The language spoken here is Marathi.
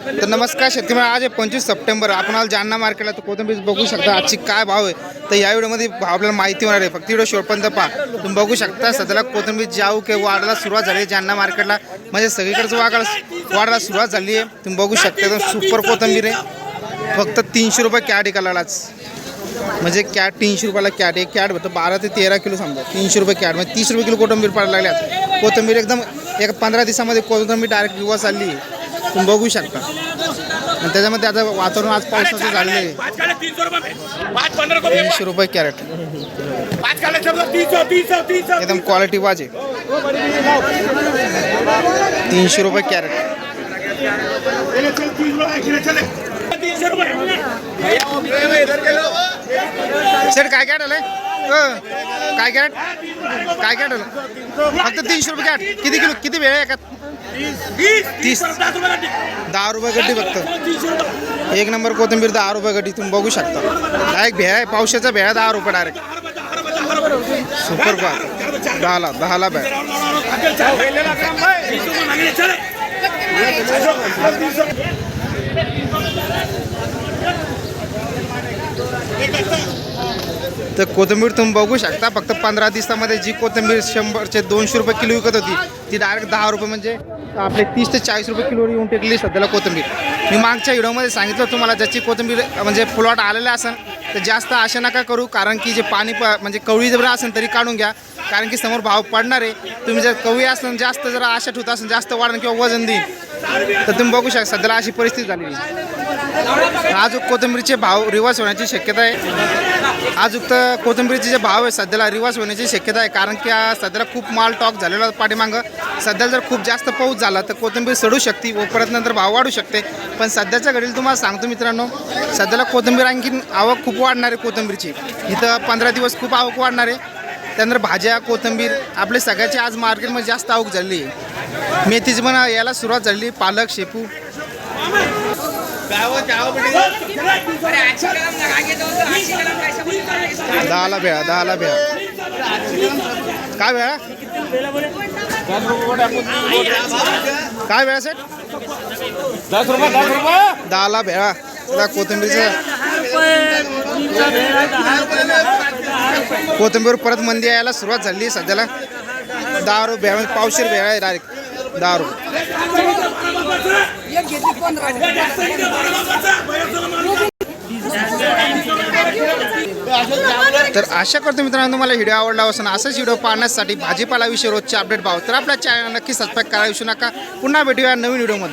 तर नमस्कार शेतकरी आज आहे पंचवीस सप्टेंबर. आपण जालना मार्केटला तर कोथिंबीर बघू शकता. आजची काय भाव आहे? तर या व्हिडिओमध्ये भाव आपल्याला माहिती होणार आहे. फक्त व्हिडिओ शेवटपर्यंत पहा. तुम्ही बघू शकता सध्याला कोथिंबीर जाऊ की वाढायला सुरुवात झाली आहे जालना मार्केटला म्हणजे सगळीकडेच वाढायला वाढायला सुरुवात झाली आहे. तुम्ही बघू शकता एकदम सुपर कोथिंबीर आहे. फक्त तीनशे रुपये कॅट एकालाच म्हणजे कॅट तीनशे रुपयाला कॅट एक कॅट भेटतं बारा ते तेरा किलो समजा. तीनशे रुपये कॅट. म्हणजे तीस रुपये किलो कोथिंबीर पडायला लागल्यात. कोथिंबीर एकदम एक पंधरा दिवसामध्ये कोथिंबीर डायरेक्ट युवा चालली आहे. तुम्ही बघू शकता. आणि त्याच्यामध्ये आता वातावरण आज पावसाचं झालेलं आहे. रुपये तीनशे रुपये कॅरेट. एकदम क्वालिटी वाज आहे. तीनशे रुपये कॅरेट. चले रुपये सर काय कॅट आलंय? काय कॅट काय कॅट फक्त तीनशे रुपये कॅट किती किलो किती वेळ आहे एका तीस. दहा रुपये गड्डी फक्त. एक नंबर कोथिंबीर दहा रुपये गड्डी तुम्ही बघू शकता. डायरेक्ट भेळ आहे पावसाचा भेळ दहा रुपये डायरेक्ट सुपर पा दहाला दहाला भेळ तर कोथिंबीर तुम्ही बघू शकता फक्त पंधरा दिवसामध्ये जी कोथिंबीर शंभरचे दोनशे रुपये किलो विकत होती ती डायरेक्ट दहा रुपये म्हणजे आपले तीस ते चाळीस रुपये किलोवर येऊन टेकली सध्याला कोथिंबीर. मी मागच्या व्हिडिओमध्ये सांगितलं तुम्हाला ज्याची कोथिंबीर म्हणजे फुलवाट आलेला असेल तर जास्त आशा नका करू कारण की जे पाणी प म्हणजे कवळी जर असेल तरी काढून घ्या कारण की समोर भाव पडणार आहे. तुम्ही जर कवळी असेल जास्त जर आशा ठेवत असेल जास्त वाढणं किंवा वजन देईल तर तुम्ही बघू शकता सध्याला अशी परिस्थिती झालेली आज कोथिंबीरीचे कोथिंबीरचे भाव रिवर्स होण्याची शक्यता आहे. आज तर कोथिंबीरचे जे भाव आहे सध्याला रिवर्स होण्याची शक्यता आहे. कारण की सध्याला खूप माल टॉक झालेला पाठीमागं. सध्या जर खूप जास्त पाऊस झाला तर कोथिंबीर सडू शकते व परत नंतर भाव वाढू शकते. पण सध्याच्या घडीला तुम्हाला सांगतो मित्रांनो सध्याला कोथिंबीर आणखीन आवक खूप वाढणार आहे कोथिंबीरची. इथं पंधरा दिवस खूप आवक वाढणार आहे. त्यानंतर भाज्या कोथिंबीर आपले सगळ्याची आज मार्केटमध्ये जास्त आवक झाली आहे. मेथीची पण यायला सुरुवात झाली पालक शेपू. दहाला भेळा दहाला भेळा काय भेळा काय भेळा सेट दस रुपये दस रुपये दहाला भेळा त्याला कोथिंबीरचं कोथिंबीर परत मंदी यायला सुरुवात झाली सध्याला दहा रुपये भेळा म्हणजे पावशेर भेळा डायरेक्ट दहा रुपये तर आशा करतो मित्रांनो तुम्हाला व्हिडिओ आवडला असून असंच व्हिडिओ पाहण्यासाठी भाजीपाला विषयी रोजचे अपडेट भाव तर आपल्या चॅनल नक्की सबस्क्राईब करायला विसरू नका. पुन्हा भेटूया नवीन व्हिडिओमध्ये.